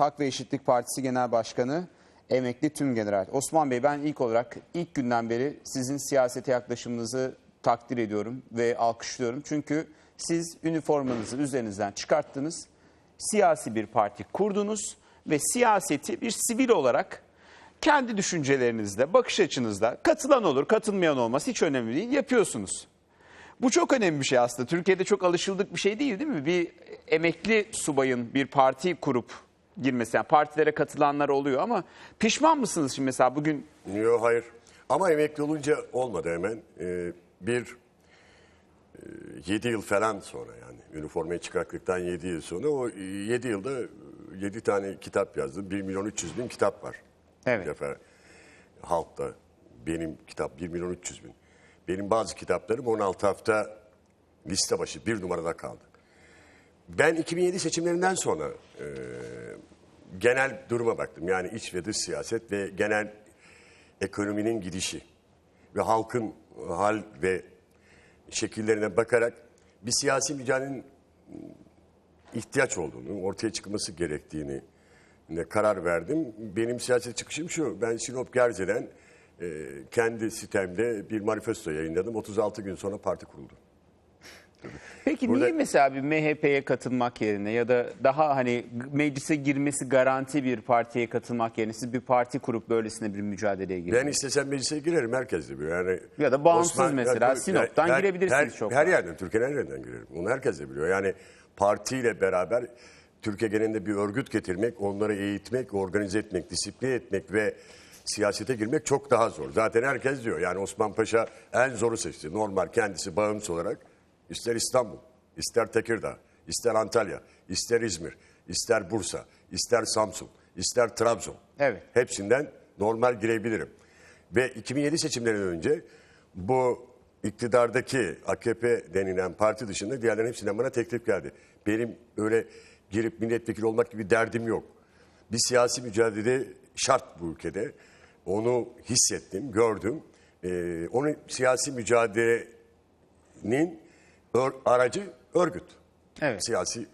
Hak ve Eşitlik Partisi Genel Başkanı, emekli tüm general. Osman Bey ben ilk olarak ilk günden beri sizin siyasete yaklaşımınızı takdir ediyorum ve alkışlıyorum. Çünkü siz üniformanızı üzerinizden çıkarttınız, siyasi bir parti kurdunuz ve siyaseti bir sivil olarak kendi düşüncelerinizle, bakış açınızla katılan olur, katılmayan olmaz hiç önemli değil yapıyorsunuz. Bu çok önemli bir şey aslında. Türkiye'de çok alışıldık bir şey değil değil mi? Bir emekli subayın bir parti kurup girmesi. Yani partilere katılanlar oluyor ama pişman mısınız şimdi mesela bugün? Yok hayır. Ama emekli olunca olmadı hemen. Ee, bir 7 yıl falan sonra yani üniformayı çıkarttıktan 7 yıl sonra o 7 yılda 7 tane kitap yazdım. 1 milyon 300 bin kitap var. Evet. Bir defa halkta benim kitap 1 milyon 300 bin. Benim bazı kitaplarım 16 hafta liste başı bir numarada kaldı. Ben 2007 seçimlerinden sonra e, genel duruma baktım. Yani iç ve dış siyaset ve genel ekonominin gidişi ve halkın hal ve şekillerine bakarak bir siyasi mücadelenin ihtiyaç olduğunu, ortaya çıkması gerektiğini karar verdim. Benim siyaset çıkışım şu. Ben Sinop Gerze'den e, kendi sitemde bir manifesto yayınladım. 36 gün sonra parti kuruldu. Peki Burada- niye mesela bir MHP'ye katılmak yerine ya da daha hani meclise girmesi garanti bir partiye katılmak yerine siz bir parti kurup böylesine bir mücadeleye girdiniz? Ben istesem meclise girerim herkes de biliyor. Yani Ya da bağımsız mesela, tabii, Sinop'tan girebilirsiniz her, çok Her yerden, Türkiye'nin her yerinden girerim. Onu herkes de biliyor. Yani partiyle beraber Türkiye genelinde bir örgüt getirmek, onları eğitmek, organize etmek, disipline etmek ve siyasete girmek çok daha zor. Zaten herkes diyor. Yani Osman Paşa en zoru seçti. Normal kendisi bağımsız olarak ister İstanbul, ister Tekirdağ, ister Antalya, ister İzmir, ister Bursa, ister Samsun, ister Trabzon. Evet. Hepsinden normal girebilirim. Ve 2007 seçimlerinden önce bu iktidardaki AKP denilen parti dışında diğerlerin hepsinden bana teklif geldi. Benim öyle girip milletvekili olmak gibi derdim yok. Bir siyasi mücadele şart bu ülkede. Onu hissettim, gördüm. Ee, onun siyasi mücadelenin ör- aracı örgüt. Evet. Siyasi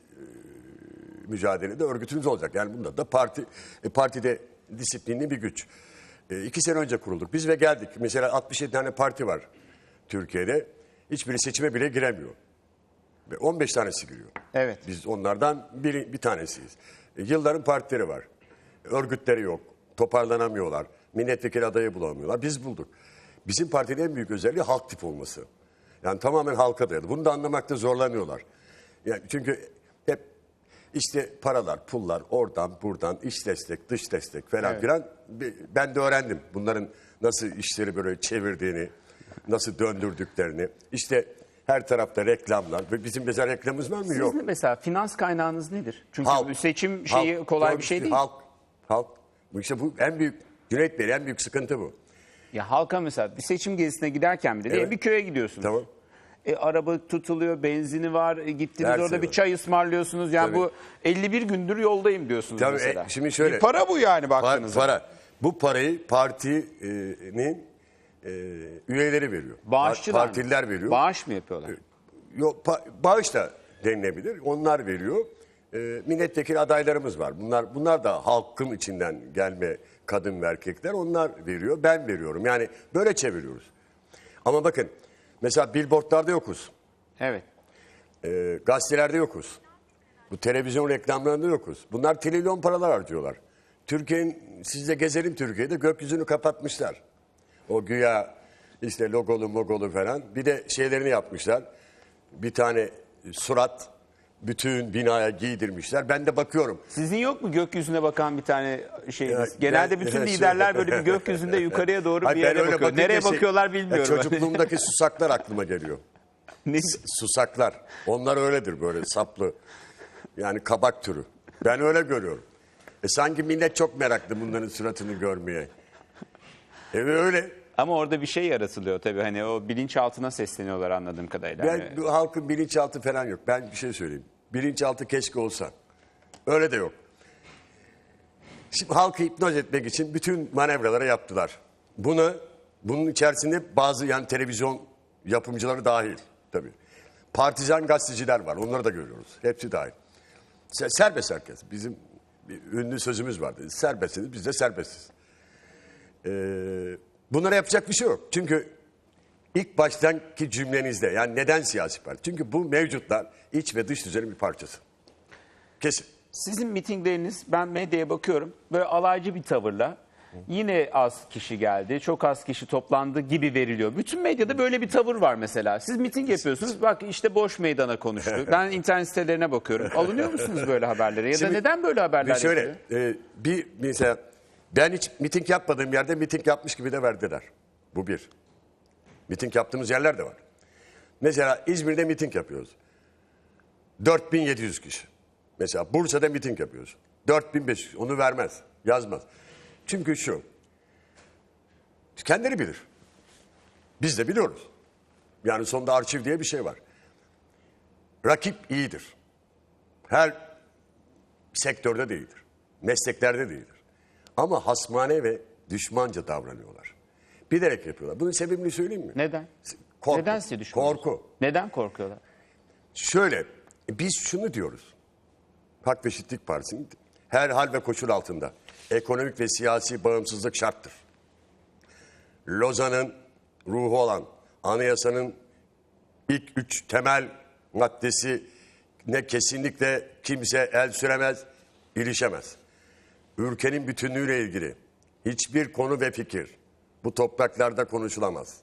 mücadelede örgütünüz olacak. Yani bunda da parti e, partide disiplinli bir güç. E, iki sene önce kurulduk. Biz ve geldik. Mesela 67 tane parti var Türkiye'de. Hiçbiri seçime bile giremiyor. Ve 15 tanesi giriyor. Evet. Biz onlardan biri, bir tanesiyiz. E, yılların partileri var. Örgütleri yok. Toparlanamıyorlar. Milletvekili adayı bulamıyorlar. Biz bulduk. Bizim partinin en büyük özelliği halk tip olması. Yani tamamen halka dayalı. Bunu da anlamakta zorlanıyorlar. Yani çünkü hep işte paralar, pullar oradan buradan iç destek, dış destek falan Evet. filan. Ben de öğrendim bunların nasıl işleri böyle çevirdiğini, nasıl döndürdüklerini. İşte her tarafta reklamlar. Ve Bizim mesela reklamımız var mı? Yok. Sizin mesela finans kaynağınız nedir? Çünkü Halk. seçim şeyi Halk. kolay bir şey değil. Halk. Halk. İşte bu en büyük Cüneyt Bey en büyük sıkıntı bu. Ya halka mesela bir seçim gezisine giderken bile Evet. bir köye gidiyorsunuz. Tamam. E, araba tutuluyor, benzini var, e, gittiniz Her orada şey bir var. çay ısmarlıyorsunuz. Yani Tabii. bu 51 gündür yoldayım diyorsunuz Tabii, mesela. e, şimdi şöyle- Bir para bu yani Pa- baktığınızda. para. Bu parayı partinin e, üyeleri veriyor. Bağışçılar mı? Partililer veriyor. Bağış mı yapıyorlar? Yok, pa- bağış da denilebilir. Onlar veriyor. E, milletvekili adaylarımız var. Bunlar bunlar da halkın içinden gelme kadın ve erkekler. Onlar veriyor. Ben veriyorum. Yani böyle çeviriyoruz. Ama bakın mesela billboardlarda yokuz. Evet. E, gazetelerde yokuz. Bu televizyon reklamlarında yokuz. Bunlar trilyon paralar harcıyorlar. Türkiye'nin, siz de gezelim Türkiye'de gökyüzünü kapatmışlar. O güya işte logolu mogolu falan. Bir de şeylerini yapmışlar. Bir tane surat bütün binaya giydirmişler. Ben de bakıyorum. Sizin yok mu gökyüzüne bakan bir tane şeyiniz? Ya, Genelde ben- bütün ben- liderler böyle bir gökyüzüne yukarıya doğru bir Hayır, ben yere öyle bakıyor. bakınca Nereye şey- bakıyorlar Ya bilmiyorum. çocukluğumdaki susaklar aklıma geliyor. Ne- Susaklar. Onlar öyledir böyle saplı. Yani kabak türü. Ben öyle görüyorum. E sanki millet çok meraklı bunların suratını görmeye. E öyle. Ama orada bir şey yaratılıyor tabii. Hani o bilinçaltına sesleniyorlar anladığım kadarıyla. Ben Hani- bu halkın bilinçaltı falan yok. Ben bir şey söyleyeyim. Bilinçaltı keşke olsa. Öyle de yok. Şimdi halkı hipnoz etmek için bütün manevraları yaptılar. Bunu bunun içerisinde bazı yani televizyon yapımcıları dahil tabii. Partizan gazeteciler var. Onları da görüyoruz. Hepsi dahil. Se- Serbest herkes. Bizim bir ünlü sözümüz vardı. Serbestsiniz, biz de serbestiz. Ee, bunlara yapacak bir şey yok. Çünkü ilk baştanki cümlenizde yani neden siyasi parti? Çünkü bu mevcutlar iç ve dış düzenin bir parçası. Kesin. Sizin mitingleriniz ben medyaya bakıyorum böyle alaycı bir tavırla yine az kişi geldi, çok az kişi toplandı gibi veriliyor. Bütün medyada böyle bir tavır var mesela. Siz miting yapıyorsunuz bak işte boş meydana konuştu. Ben internet sitelerine bakıyorum. Alınıyor musunuz böyle haberlere ya da Şimdi neden böyle haberler Bir şöyle, e, bir mesela ben hiç miting yapmadığım yerde miting yapmış gibi de verdiler. Bu bir. Miting yaptığımız yerler de var. Mesela İzmir'de miting yapıyoruz. 4700 kişi. Mesela Bursa'da miting yapıyoruz. 4500 onu vermez, yazmaz. Çünkü şu, kendileri bilir. Biz de biliyoruz. Yani sonunda arşiv diye bir şey var. Rakip iyidir. Her sektörde değildir. Mesleklerde değildir. Ama hasmane ve düşmanca davranıyorlar. Bilerek yapıyorlar. Bunun sebebini söyleyeyim mi? Neden? Korku. Neden düşman? Korku. Neden korkuyorlar? Şöyle, biz şunu diyoruz. Hak ve Eşitlik Partisi'nin her hal ve koşul altında ekonomik ve siyasi bağımsızlık şarttır. Lozan'ın ruhu olan anayasanın ilk üç temel maddesi ne kesinlikle kimse el süremez, ilişemez. Ülkenin bütünlüğüyle ilgili hiçbir konu ve fikir bu topraklarda konuşulamaz.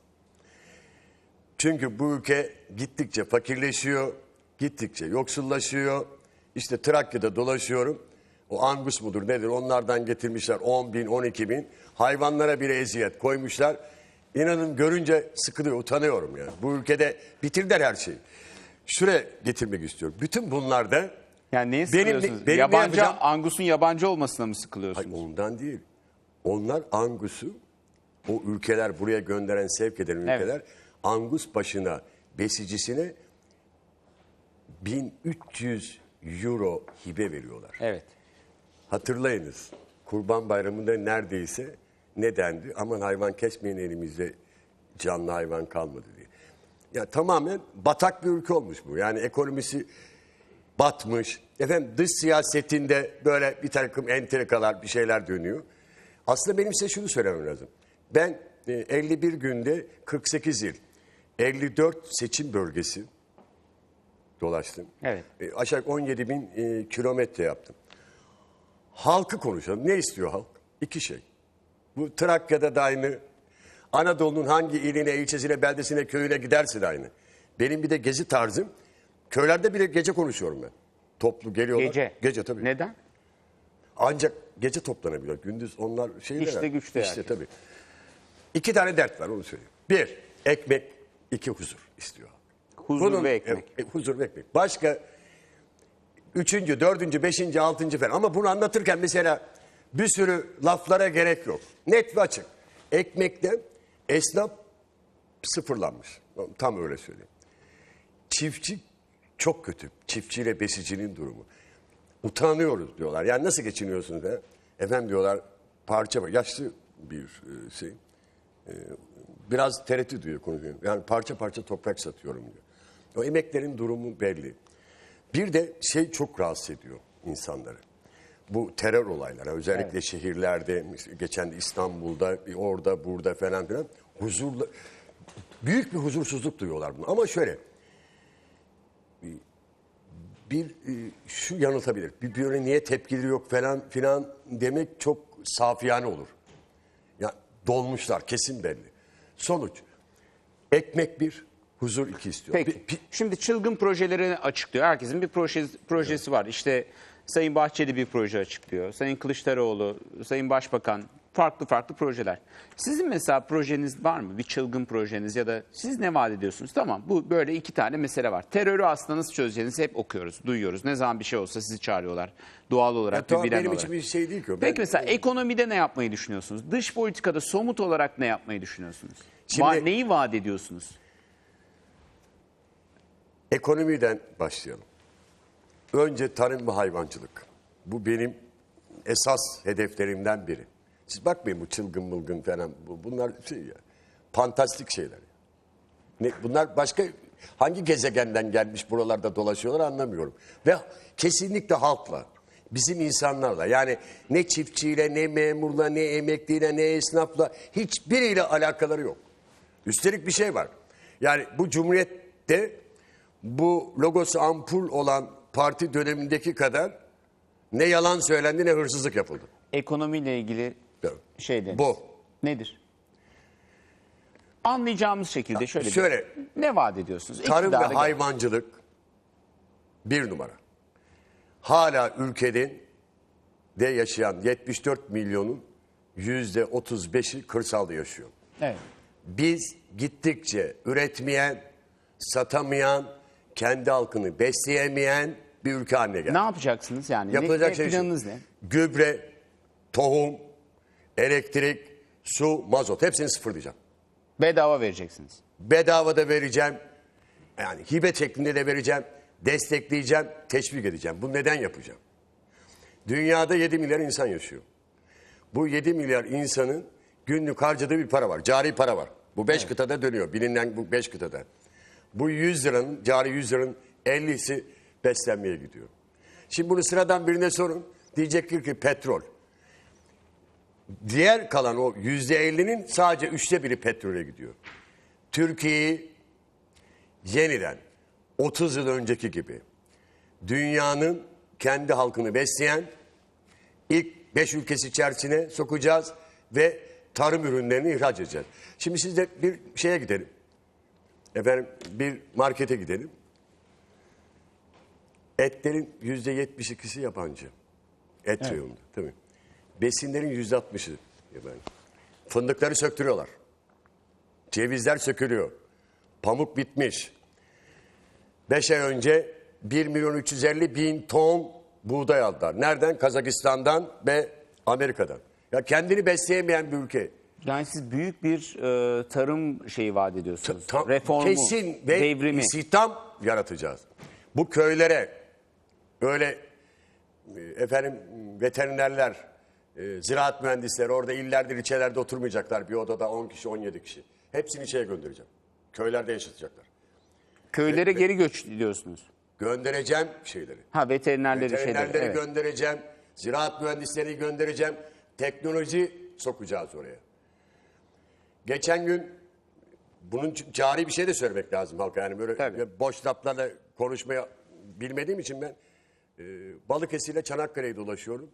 Çünkü bu ülke gittikçe fakirleşiyor, gittikçe yoksullaşıyor. İşte Trakya'da dolaşıyorum. O angus mudur nedir onlardan getirmişler 10 bin, 12 bin. Hayvanlara bile eziyet koymuşlar. İnanın görünce sıkılıyor, utanıyorum yani. Bu ülkede bitirdiler her şeyi. Şuraya getirmek istiyorum. Bütün bunlarda Yani neye Benim- sıkılıyorsunuz? benim ne yabancı yapacağım? Angus'un yabancı olmasına mı sıkılıyorsunuz? Hayır, ondan değil. Onlar Angus'u o ülkeler buraya gönderen sevk eden ülkeler Angus başına besicisine 1300 euro hibe veriyorlar. Evet. Hatırlayınız Kurban Bayramı'nda neredeyse ne dendi? Aman hayvan kesmeyin elimizde canlı hayvan kalmadı diye. Ya tamamen batak bir ülke olmuş bu. Yani ekonomisi batmış. Efendim dış siyasetinde böyle bir takım entrikalar bir şeyler dönüyor. Aslında benim size şunu söylemem lazım. Ben e, 51 günde 48 yıl 54 seçim bölgesi dolaştım. Evet. E, aşağı yukarı 17 bin e, kilometre yaptım. Halkı konuşalım. Ne istiyor halk? İki şey. Bu Trakya'da da aynı. Anadolu'nun hangi iline, ilçesine, beldesine, köyüne giderse de aynı. Benim bir de gezi tarzım. Köylerde bile gece konuşuyorum ben. Toplu geliyorlar. Gece. Gece tabii. Neden? Ancak gece toplanabiliyor. Gündüz onlar şeyler. İşte güçte İşte herkes. tabii. İki tane dert var onu söyleyeyim. Bir, ekmek. iki huzur istiyor. Huzur ve ekmek. e, huzur ve ekmek. Başka üçüncü, dördüncü, beşinci, altıncı falan. Ama bunu anlatırken mesela bir sürü laflara gerek yok. Net ve açık. Ekmekte esnaf sıfırlanmış. Tam öyle söyleyeyim. Çiftçi çok kötü. Çiftçiyle besicinin durumu. Utanıyoruz diyorlar. Yani nasıl geçiniyorsunuz? He? Efendim diyorlar parça var. Yaşlı bir e, şey. E, biraz tereddüt duyuyor konuşuyor. Yani parça parça toprak satıyorum diyor. O emeklerin durumu belli. Bir de şey çok rahatsız ediyor insanları. Bu terör olayları özellikle şehirlerde geçen İstanbul'da orada burada falan filan huzurla büyük bir huzursuzluk duyuyorlar bunu. Ama şöyle bir e, şu yanıltabilir. Bir böyle niye tepkileri yok falan filan demek çok safiyane olur. Dolmuşlar kesin belli. Sonuç ekmek bir, huzur iki istiyor. Peki. Bir- Şimdi çılgın projelerini açıklıyor. Herkesin bir projesi, projesi var. İşte Sayın Bahçeli bir proje açıklıyor. Sayın Kılıçdaroğlu, Sayın Başbakan farklı farklı projeler. Sizin mesela projeniz var mı? Bir çılgın projeniz ya da siz ne vaat ediyorsunuz? Tamam bu böyle iki tane mesele var. Terörü aslında nasıl çözeceğinizi hep okuyoruz, duyuyoruz. Ne zaman bir şey olsa sizi çağırıyorlar. Doğal olarak Ya tamam, bir bilen benim olarak. için bir şey değil ki o. Ben- Peki mesela ekonomide ne yapmayı düşünüyorsunuz? Dış politikada somut olarak ne yapmayı düşünüyorsunuz? Şimdi- Va- neyi vaat ediyorsunuz? Ekonomiden başlayalım. Önce tarım ve hayvancılık. Bu benim esas hedeflerimden biri. Bakmayın bu çılgın mılgın falan. Bu, bunlar şey ya, fantastik şeyler. Ne, bunlar başka hangi gezegenden gelmiş buralarda dolaşıyorlar anlamıyorum. Ve kesinlikle halkla bizim insanlarla yani ne çiftçiyle ne memurla ne emekliyle ne esnafla hiçbiriyle alakaları yok. Üstelik bir şey var. Yani bu cumhuriyette bu logosu ampul olan parti dönemindeki kadar ne yalan söylendi ne hırsızlık yapıldı. Ekonomiyle ilgili. Şey dediniz. Bu. Nedir? Anlayacağımız şekilde şöyle, bir- Şöyle ne vaat ediyorsunuz? tarım ve hayvancılık bir numara. Hala ülkenin de yaşayan 74 milyonun yüzde 35'i kırsalda yaşıyor. Evet. Biz gittikçe üretmeyen, satamayan, kendi halkını besleyemeyen bir ülke haline geldik. Ne yapacaksınız yani? Yapılacak ne, şey planınız ne? Gübre, tohum, elektrik, su, mazot hepsini sıfırlayacağım. Bedava vereceksiniz. Bedava da vereceğim. Yani hibe şeklinde de vereceğim. Destekleyeceğim, teşvik edeceğim. Bu neden yapacağım? Dünyada 7 milyar insan yaşıyor. Bu 7 milyar insanın günlük harcadığı bir para var. Cari para var. Bu 5 kıtada dönüyor. Bilinen bu 5 kıtada. Bu 100 liranın, cari 100 liranın 50'si beslenmeye gidiyor. Şimdi bunu sıradan birine sorun. Diyecektir ki petrol. Diğer kalan o %50'nin sadece üçte biri petrole gidiyor. Türkiye'yi yeniden 30 yıl önceki gibi dünyanın kendi halkını besleyen ilk 5 ülkesi içerisine sokacağız ve tarım ürünlerini ihraç edeceğiz. Şimdi siz de bir şeye gidelim. Efendim bir markete gidelim. Etlerin yüzde 72'si yabancı. Et reyonunda değil mi? Besinlerin yüzde 60'ı yabancı. Fındıkları söktürüyorlar. Cevizler sökülüyor. Pamuk bitmiş. 5 ay önce 1 milyon 350 bin ton buğday aldılar. Nereden? Kazakistan'dan ve Amerika'dan. Ya kendini besleyemeyen bir ülke. Yani siz büyük bir e, tarım şeyi vaat ediyorsunuz. Tam- Reformu, kesin ve devrimi. istihdam yaratacağız. Bu köylere öyle e, efendim veterinerler, e, ziraat mühendisleri orada illerde ilçelerde oturmayacaklar bir odada 10 kişi 17 kişi. Hepsini şeye göndereceğim. Köylerde yaşatacaklar. Köylere geri göç diyorsunuz. Göndereceğim şeyleri. Ha veterinerleri şeyleri. Veterinerleri Evet. göndereceğim. Ziraat mühendislerini göndereceğim. Teknoloji sokacağız oraya. Geçen gün bunun ç- cari bir şey de söylemek lazım halka. Yani böyle Tabii. boş laflarla konuşmaya bilmediğim için ben e, Balıkesir ile Çanakkale'ye dolaşıyorum.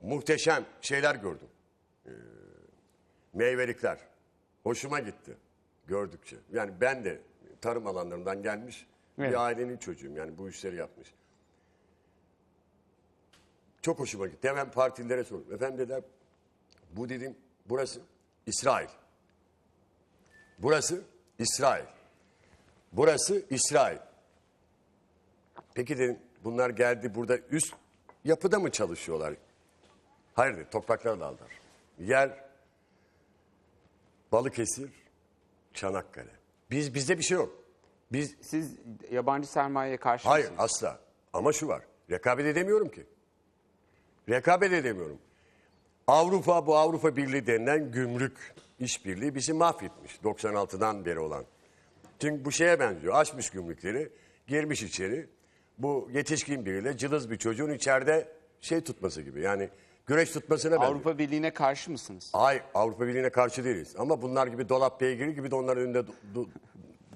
Muhteşem şeyler gördüm. E, meyvelikler. Hoşuma gitti gördükçe. Yani ben de tarım alanlarından gelmiş Evet. bir ailenin çocuğuyum. Yani bu işleri yapmış. Çok hoşuma gitti. Hemen partililere sordum. Efendim dediler bu dedim burası İsrail. Burası İsrail. Burası İsrail. Peki dedim bunlar geldi burada üst yapıda mı çalışıyorlar? Hayır dedi topraklarla aldılar. Yer Balıkesir, Çanakkale. Biz bizde bir şey yok. Biz Siz yabancı sermayeye karşı Hayır mısınız? asla. Ama şu var. Rekabet edemiyorum ki. Rekabet edemiyorum. Avrupa bu Avrupa Birliği denilen gümrük işbirliği bizi mahvetmiş 96'dan beri olan. Çünkü bu şeye benziyor. Açmış gümrükleri, girmiş içeri. Bu yetişkin biriyle cılız bir çocuğun içeride şey tutması gibi. Yani güreş tutmasına benziyor. Avrupa Birliği'ne karşı mısınız? Hayır Avrupa Birliği'ne karşı değiliz. Ama bunlar gibi dolap beygiri gibi de onların önünde do- do-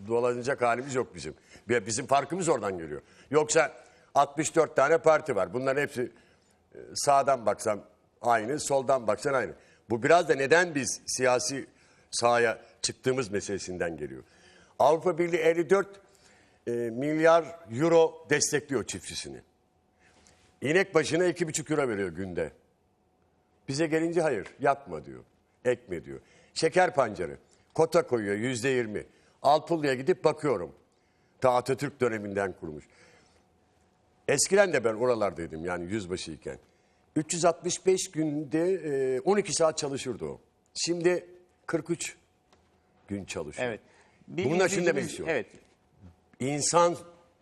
dolanacak halimiz yok bizim. Bizim farkımız oradan geliyor. Yoksa 64 tane parti var. Bunların hepsi e, sağdan baksan aynı, soldan baksan aynı. Bu biraz da neden biz siyasi sahaya çıktığımız meselesinden geliyor. Avrupa Birliği 54 e, milyar euro destekliyor çiftçisini. İnek başına 2,5 euro veriyor günde. Bize gelince hayır yapma diyor. Ekme diyor. Şeker pancarı. Kota koyuyor yüzde yirmi. Alpullu'ya gidip bakıyorum. Ta Atatürk döneminden kurmuş. Eskiden de ben oralardaydım yani yüzbaşıyken. 365 günde e, 12 saat çalışırdı o. Şimdi 43 gün çalışıyor. Evet. Bir Bununla şunu demek istiyorum. Evet. İnsan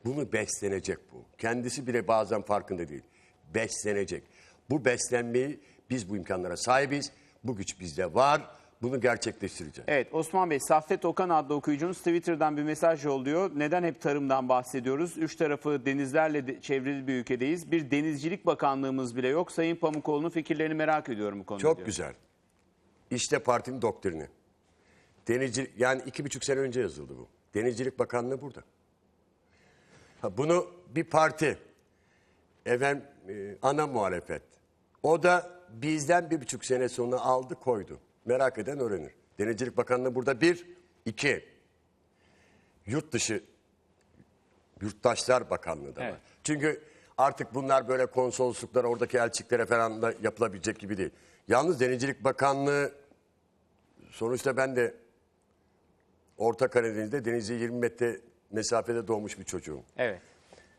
bunu beslenecek bu. Kendisi bile bazen farkında değil. Beslenecek. Bu beslenmeyi biz bu imkanlara sahibiz. Bu güç bizde var. bunu gerçekleştireceğiz. Evet Osman Bey, Saffet Okan adlı okuyucumuz Twitter'dan bir mesaj yolluyor. Neden hep tarımdan bahsediyoruz? Üç tarafı denizlerle de- çevrili bir ülkedeyiz. Bir denizcilik bakanlığımız bile yok. Sayın Pamukoğlu'nun fikirlerini merak ediyorum bu konuda. Çok diyor. güzel. İşte partinin doktrini. Denizci, yani iki buçuk sene önce yazıldı bu. Denizcilik Bakanlığı burada. Ha, bunu bir parti, efendim e, ana muhalefet. O da bizden bir buçuk sene sonra aldı koydu. Merak eden öğrenir. Denizcilik Bakanlığı burada bir, iki. Yurt dışı Yurttaşlar Bakanlığı da var. Evet. Çünkü artık bunlar böyle konsolosluklara, oradaki elçiliklere falan da yapılabilecek gibi değil. Yalnız Denizcilik Bakanlığı sonuçta ben de Orta Karadeniz'de denize 20 metre mesafede doğmuş bir çocuğum. Evet.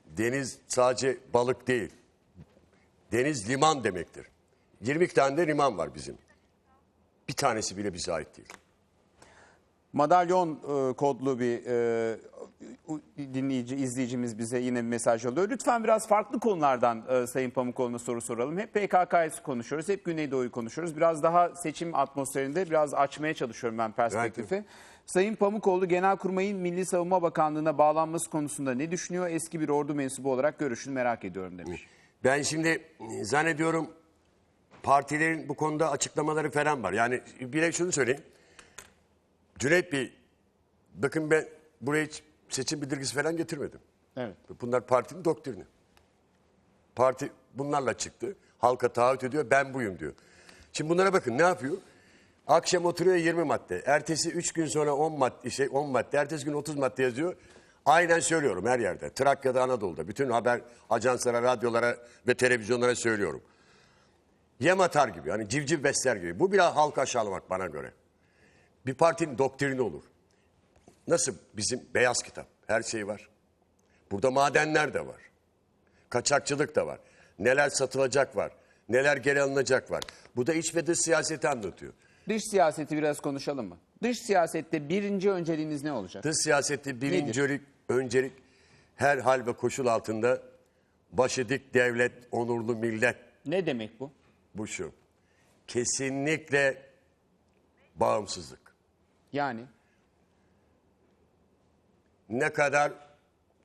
Deniz sadece balık değil. Deniz liman demektir. 22 tane de liman var bizim. Bir tanesi bile bize ait değil. Madalyon e, kodlu bir e, dinleyici, izleyicimiz bize yine bir mesaj yolluyor. Lütfen biraz farklı konulardan e, Sayın Pamukoğlu'na soru soralım. Hep PKK'yı konuşuyoruz, hep Güneydoğu'yu konuşuyoruz. Biraz daha seçim atmosferinde biraz açmaya çalışıyorum ben perspektifi. Sayın Pamukoğlu Genelkurmay'ın Milli Savunma Bakanlığı'na bağlanması konusunda ne düşünüyor? Eski bir ordu mensubu olarak görüşünü merak ediyorum demiş. Ben şimdi e, zannediyorum partilerin bu konuda açıklamaları falan var. Yani bir de şunu söyleyeyim. Cüneyt Bey, bakın ben buraya hiç seçim bildirgisi falan getirmedim. Evet. Bunlar partinin doktrini. Parti bunlarla çıktı. Halka taahhüt ediyor, ben buyum diyor. Şimdi bunlara bakın ne yapıyor? Akşam oturuyor 20 madde. Ertesi 3 gün sonra 10 madde, şey 10 madde. Ertesi gün 30 madde yazıyor. Aynen söylüyorum her yerde. Trakya'da, Anadolu'da. Bütün haber ajanslara, radyolara ve televizyonlara söylüyorum. Yem atar gibi. Hani civciv besler gibi. Bu biraz halka aşağılamak bana göre. Bir partinin doktrini olur. Nasıl bizim beyaz kitap? Her şey var. Burada madenler de var. Kaçakçılık da var. Neler satılacak var. Neler geri alınacak var. Bu da iç ve dış siyaseti anlatıyor. Dış siyaseti biraz konuşalım mı? Dış siyasette birinci önceliğiniz ne olacak? Dış siyaseti birinci öncelik her hal ve koşul altında başı dik devlet, onurlu millet Ne demek bu? Bu şu. Kesinlikle bağımsızlık. Yani ne kadar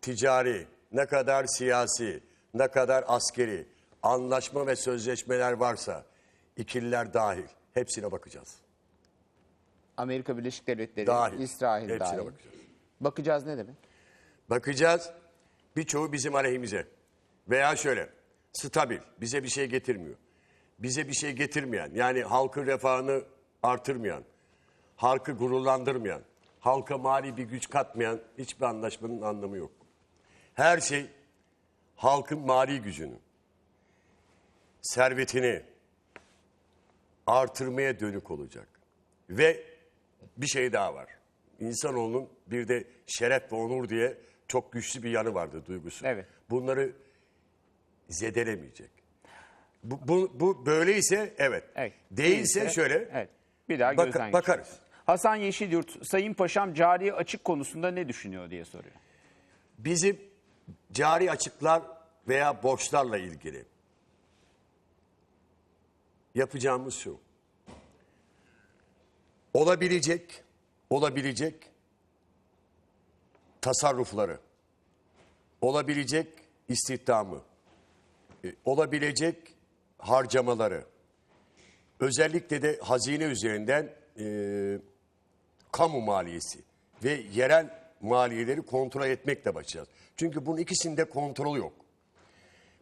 ticari, ne kadar siyasi, ne kadar askeri anlaşma ve sözleşmeler varsa ikililer dahil hepsine bakacağız. Amerika Birleşik Devletleri, Dahil. İsrail Hepsine dahil. bakacağız. Bakacağız ne demek? Bakacağız birçoğu bizim aleyhimize veya şöyle stabil bize bir şey getirmiyor. Bize bir şey getirmeyen yani halkın refahını artırmayan, halkı gururlandırmayan, halka mali bir güç katmayan hiçbir anlaşmanın anlamı yok. Her şey halkın mali gücünü, servetini artırmaya dönük olacak. Ve bir şey daha var. İnsanoğlunun bir de şeref ve onur diye çok güçlü bir yanı vardı duygusu. Evet. Bunları zedelemeyecek. Bu, bu, bu böyleyse evet. Evet. Değilse şöyle Evet. Bir daha baka- gözden geçirelim. bakarız. Hasan Yeşilyurt, Sayın Paşam cari açık konusunda ne düşünüyor diye soruyor. Bizim cari açıklar veya borçlarla ilgili yapacağımız şu. Olabilecek, olabilecek tasarrufları, olabilecek istihdamı, e, olabilecek harcamaları, özellikle de hazine üzerinden e, kamu maliyesi ve yerel maliyeleri kontrol etmekle başlayacağız. Çünkü bunun ikisinde kontrol yok.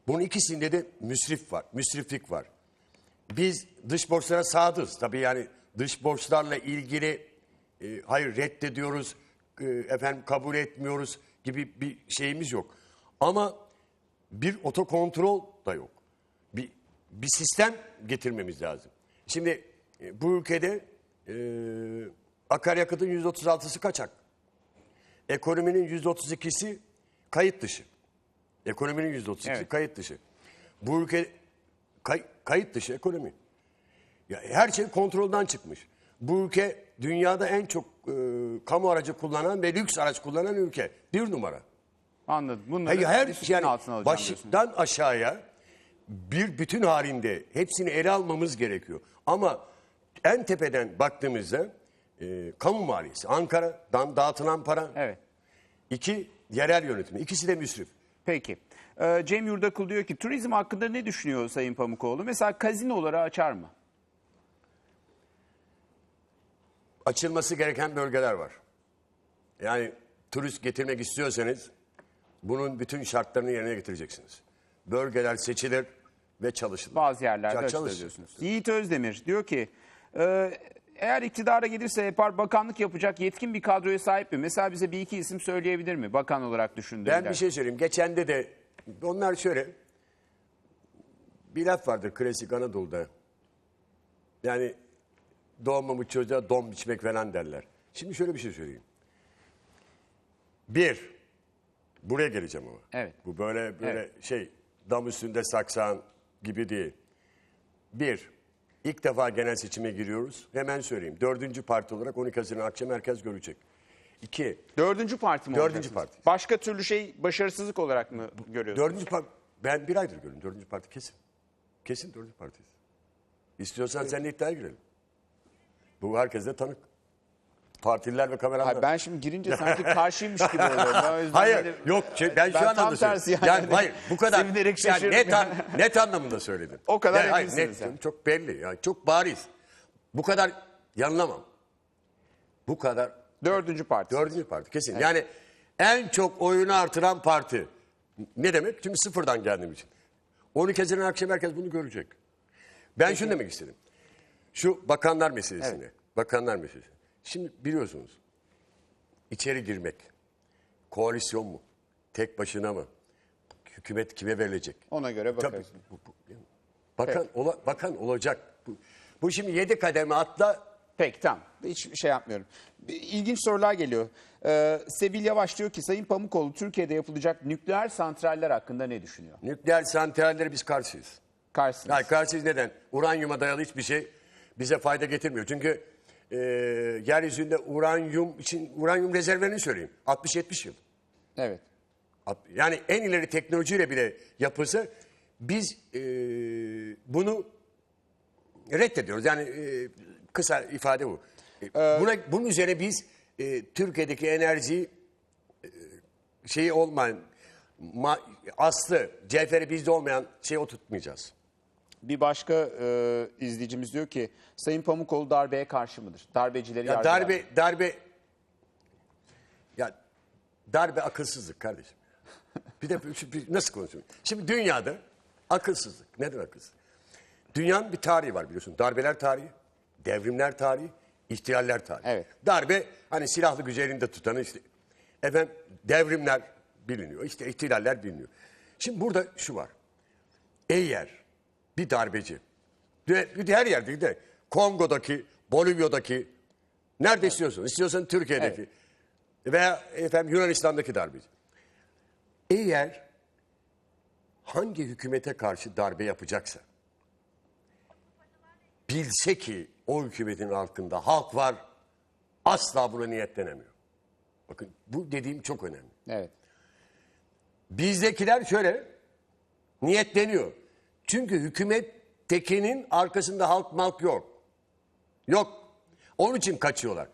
Bunun ikisinde de müsrif var, müsriflik var. Biz dış borçlara sadığız. Tabii yani dış borçlarla ilgili e, hayır reddediyoruz, e, efendim kabul etmiyoruz gibi bir şeyimiz yok. Ama bir otokontrol da yok. Bir, sistem getirmemiz lazım. Şimdi e, bu ülkede e, akaryakıtın %36'sı kaçak. Ekonominin %32'si kayıt dışı. Ekonominin %32'si Evet. kayıt dışı. Bu ülke kay- kayıt dışı ekonomi. Ya her şey kontrolden çıkmış. Bu ülke dünyada en çok e, kamu aracı kullanan ve lüks araç kullanan ülke. Bir numara. Anladım. Bunları her disiplin yani altına alacağım diyorsun. baştan aşağıya bir bütün halinde hepsini ele almamız gerekiyor. Ama en tepeden baktığımızda e, kamu maliyesi, Ankara'dan dağıtılan para. Evet. İki, yerel yönetimi. İkisi de müsrif. Peki. Ee, Cem Yurdakul diyor ki turizm hakkında ne düşünüyor Sayın Pamukoğlu? Mesela kazinoları açar mı? Açılması gereken bölgeler var. Yani turist getirmek istiyorsanız bunun bütün şartlarını yerine getireceksiniz. Bölgeler seçilir ve çalışılır. Bazı yerlerde Ya çalışsın. diyorsunuz. Yiğit Özdemir diyor ki e, eğer iktidara gelirse yapar bakanlık yapacak yetkin bir kadroya sahip mi? Mesela bize bir iki isim söyleyebilir mi bakan olarak düşündüğünde? Ben bir şey söyleyeyim. Geçende de onlar şöyle bir laf vardır klasik Anadolu'da. Yani doğmamış çocuğa don biçmek falan derler. Şimdi şöyle bir şey söyleyeyim. Bir, buraya geleceğim ama. Evet. Bu böyle böyle Evet. şey dam üstünde saksan gibi değil. Bir, ilk defa genel seçime giriyoruz. Hemen söyleyeyim. Dördüncü parti olarak 12 Haziran akşam herkes görecek. İki, Dördüncü parti mi Dördüncü olacaksınız? parti. Başka türlü şey başarısızlık olarak mı görüyorsunuz? Dördüncü parti, ben bir aydır görüyorum dördüncü parti kesin. Kesin dördüncü partiyiz. İstiyorsan seninle iddiaya girelim. Bu herkes de tanık. Partililer ve kameralar. Hayır, ben şimdi girince sanki karşıymış gibi oluyorum. Ben o yüzden Hayır hani- yok şey, ben şu Ben tam tersi yani. Yani, hayır bu kadar Sevinerek yani net, an- yani. net anlamında söyledim. O kadar Yani hayır, net, yani. Çok belli yani çok bariz. Bu kadar yanılamam. Bu kadar Dördüncü parti. Dördüncü parti kesin. Yani en çok oyunu artıran parti. Ne demek? Çünkü sıfırdan geldiğim için. 12 Haziran akşam herkes bunu görecek. Ben şunu demek istedim. Şu bakanlar meselesini. Bakanlar meselesi. Şimdi biliyorsunuz içeri girmek koalisyon mu? Tek başına mı? Hükümet kime verilecek? Ona göre Tabii, bakarsın. bu- bu- bakan, ola- bakan olacak. Bu, bu şimdi yedi kademe atla Peki tamam. Hiç şey yapmıyorum. İlginç sorular geliyor. Ee, Sevil Yavaş diyor ki Sayın Pamukoğlu Türkiye'de yapılacak nükleer santraller hakkında ne düşünüyor? nükleer santrallere biz karşıyız. Karşısında. Hayır karşıyız neden? Uranyuma dayalı hiçbir şey bize fayda getirmiyor. Çünkü e, yeryüzünde uranyum için uranyum rezervlerini söyleyeyim. 60-70 yıl. Evet. Yani en ileri teknolojiyle bile yapılsa biz e, bunu reddediyoruz. Yani e, kısa ifade bu. E, Buna, bunun üzerine biz e, Türkiye'deki enerjiyi e, şeyi olmayan ma, aslı, cevheri bizde olmayan şeyi oturtmayacağız. Bir başka e, izleyicimiz diyor ki Sayın Pamukoğlu darbeye karşı mıdır? Darbecileri Ya yargılar mı? darbe darbe ya darbe akılsızlık kardeşim. Bir de şu- bir- nasıl konuşuyorum? Şimdi dünyada akılsızlık. Neden akılsızlık? Dünyanın bir tarihi var biliyorsun. Darbeler tarihi, devrimler tarihi, ihtilaller tarihi. Evet. Darbe hani silahlı gücü elinde tutanı işte efendim devrimler biliniyor. İşte ihtilaller biliniyor. Şimdi burada şu var. Eğer bir darbeci ve her yerde de Kongo'daki, Bolivya'daki nerede istiyorsun? İstiyorsan Türkiye'deki veya efendim Yunanistan'daki darbeci. Eğer hangi hükümete karşı darbe yapacaksa bilse ki o hükümetin altında halk var asla buna niyetlenemiyor. Bakın bu dediğim çok önemli. Evet. Bizdekiler şöyle niyetleniyor. Çünkü hükümettekinin arkasında halk malk yok. Yok. Onun için kaçıyorlar.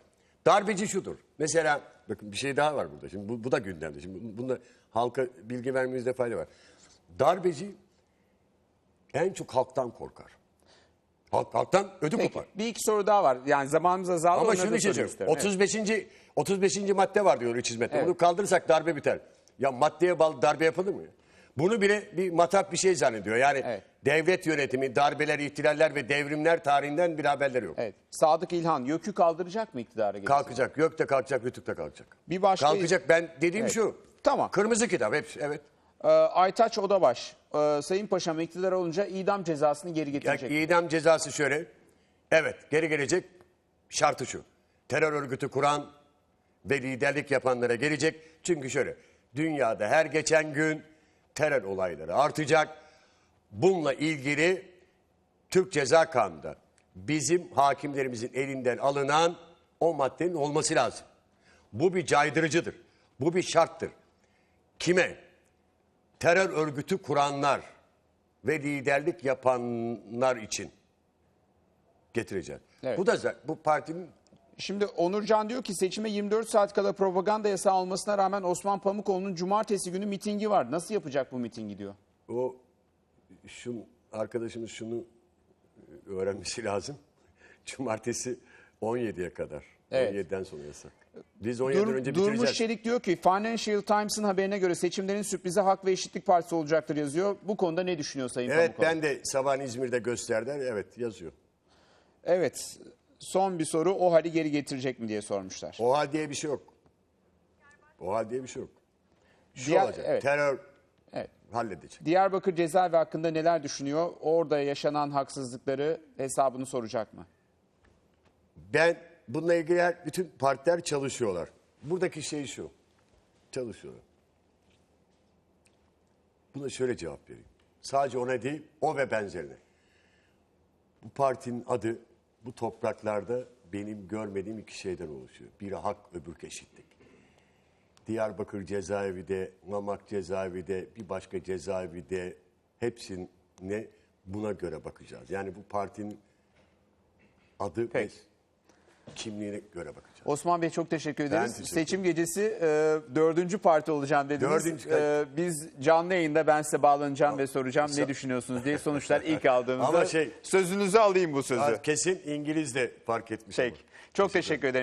Darbeci şudur. Mesela bakın bir şey daha var burada. Şimdi bu, bu da gündemde. Şimdi bunda halka bilgi vermemizde fayda var. Darbeci en çok halktan korkar. Halk, halktan ödü Peki, kopar. bir iki soru daha var. Yani zamanımız azaldı. Ama şunu sormak söylüyorum. isterim. 35. 35. madde var diyor 3 hizmette. Evet. Bunu kaldırırsak darbe biter. Ya maddeye bağlı darbe yapılır mı? Bunu bile bir matap bir şey zannediyor. Yani Evet. devlet yönetimi, darbeler, ihtilaller ve devrimler tarihinden bir haberleri yok. Evet. Sadık İlhan YÖK'ü kaldıracak mı iktidara gelirse? Kalkacak, gökte kalkacak, rütükte kalkacak. Bir başka- Kalkacak. Ben dediğim Evet. şu. Tamam. Kırmızı kitap hepsi. Evet. Ee, Aytaç Odabaş, e, Sayın Paşam iktidar olunca idam cezasını geri Ya, getirecek. idam cezası şöyle. Evet, geri gelecek. Şartı şu. Terör örgütü kuran ve liderlik yapanlara gelecek. Çünkü şöyle. Dünyada her geçen gün terör olayları artacak. Bununla ilgili Türk Ceza Kanunu'nda bizim hakimlerimizin elinden alınan o maddenin olması lazım. Bu bir caydırıcıdır. Bu bir şarttır. Kime? Terör örgütü kuranlar ve liderlik yapanlar için. getireceğim. Evet. Bu da bu partinin Şimdi Onurcan diyor ki seçime 24 saat kala propaganda yasağı olmasına rağmen Osman Pamukoğlu'nun cumartesi günü mitingi var. Nasıl yapacak bu mitingi diyor. o şun arkadaşımız şunu öğrenmesi lazım. Cumartesi 17'ye kadar. Evet. 17'den sonra yasak. Biz 17'den Dur- önce Durmuş bitireceğiz. Çelik diyor ki Financial Times'ın haberine göre seçimlerin sürprize Hak ve Eşitlik Partisi olacaktır yazıyor. Bu konuda ne düşünüyor Sayın Evet Pamukoğlu? ben de sabah İzmir'de gösterdiler. Evet yazıyor. Evet. Son bir soru. O hali geri getirecek mi diye sormuşlar. O hal diye bir şey yok. O hal diye bir şey yok. Şu Diğer- olacak. evet. Terör Evet. halledecek. Diyarbakır cezaevi hakkında neler düşünüyor? Orada yaşanan haksızlıkları hesabını soracak mı? Ben bununla ilgili her- bütün partiler çalışıyorlar. Buradaki şey şu. Çalışıyorlar. Buna şöyle cevap vereyim. Sadece ona değil, o ve benzerine. Bu partinin adı bu topraklarda benim görmediğim iki şeyden oluşuyor. Biri hak, öbürü eşitlik. Diyarbakır cezaevi de, Mamak cezaevi de, bir başka cezaevi de hepsine buna göre bakacağız. Yani bu partinin adı ve Peki. kimliğine göre bakacağız. Osman Bey çok teşekkür ederiz. teşekkür Seçim gecesi e, dördüncü parti olacağım dediniz. Dördüncü- E, biz canlı yayında ben size bağlanacağım ve soracağım ne düşünüyorsunuz diye sonuçlar ilk aldığımızda. Ama şey- Sözünüzü alayım bu sözü. Kesin İngiliz de fark etmiş. Peki. Çok teşekkür ederim.